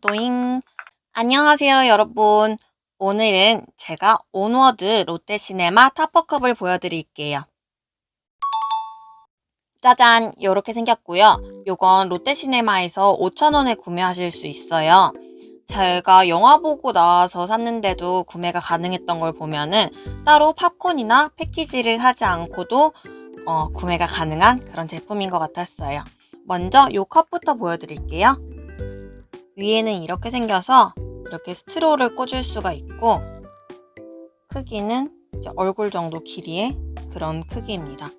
또잉. 안녕하세요, 여러분. 오늘은 제가 온워드 롯데시네마 타퍼컵을 보여드릴게요. 짜잔, 이렇게 생겼고요. 요건 롯데시네마에서 5,000원에 구매하실 수 있어요. 제가 영화 보고 나와서 샀는데도 구매가 가능했던 걸 보면은 따로 팝콘이나 패키지를 사지 않고도 어, 구매가 가능한 그런 제품인 것 같았어요. 먼저 요 컵부터 보여드릴게요. 위에는 이렇게 생겨서 이렇게 스트로를 꽂을 수가 있고 크기는 얼굴 정도 길이의 그런 크기입니다.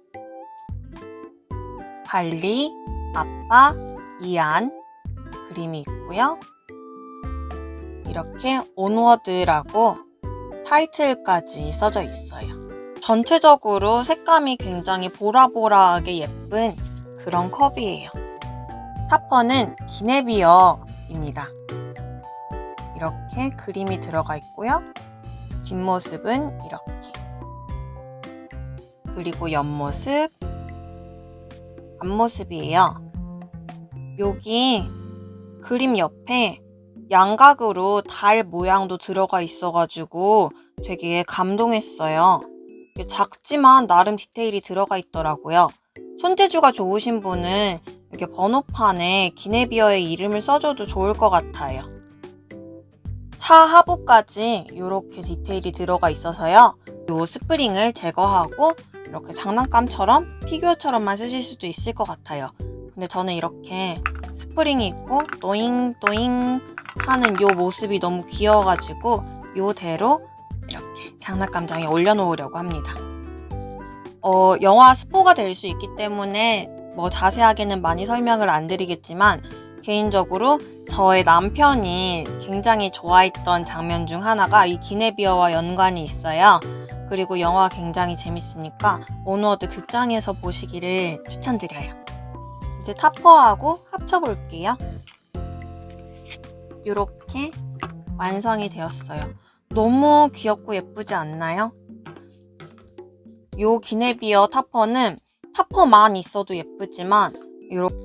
발리, 아빠, 이안 그림이 있고요. 이렇게 온워드라고 타이틀까지 써져 있어요. 전체적으로 색감이 굉장히 보라보라하게 예쁜 그런 컵이에요. 타퍼는 기네비어 입니다. 이렇게 그림이 들어가 있고요. 뒷모습은 이렇게. 그리고 옆모습, 앞모습이에요. 여기 그림 옆에 양각으로 달 모양도 들어가 있어가지고 되게 감동했어요. 작지만 나름 디테일이 들어가 있더라고요. 손재주가 좋으신 분은 이렇게 번호판에 기네비어의 이름을 써줘도 좋을 것 같아요. 차 하부까지 이렇게 디테일이 들어가 있어서요. 이 스프링을 제거하고 이렇게 장난감처럼 피규어처럼만 쓰실 수도 있을 것 같아요. 근데 저는 이렇게 스프링이 있고 또잉 또잉 하는 이 모습이 너무 귀여워가지고 이대로 이렇게 장난감장에 올려놓으려고 합니다. 어, 영화 스포가 될 수 있기 때문에 뭐 자세하게는 많이 설명을 안 드리겠지만 개인적으로 저의 남편이 굉장히 좋아했던 장면 중 하나가 이 기네비어와 연관이 있어요. 그리고 영화 굉장히 재밌으니까 온워드 극장에서 보시기를 추천드려요. 이제 타퍼하고 합쳐볼게요. 이렇게 완성이 되었어요. 너무 귀엽고 예쁘지 않나요? 요 기네비어 타퍼는 타퍼만 있어도 예쁘지만 이렇게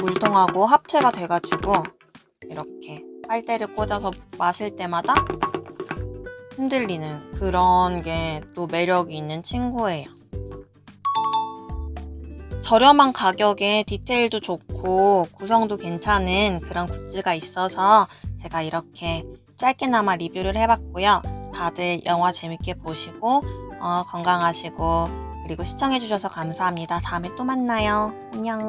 물통하고 합체가 돼가지고 이렇게 빨대를 꽂아서 마실 때마다 흔들리는 그런 게 또 매력이 있는 친구예요. 저렴한 가격에 디테일도 좋고 구성도 괜찮은 그런 굿즈가 있어서 제가 이렇게 짧게나마 리뷰를 해봤고요. 다들 영화 재밌게 보시고 어, 건강하시고 그리고 시청해주셔서 감사합니다. 다음에 또 만나요. 안녕.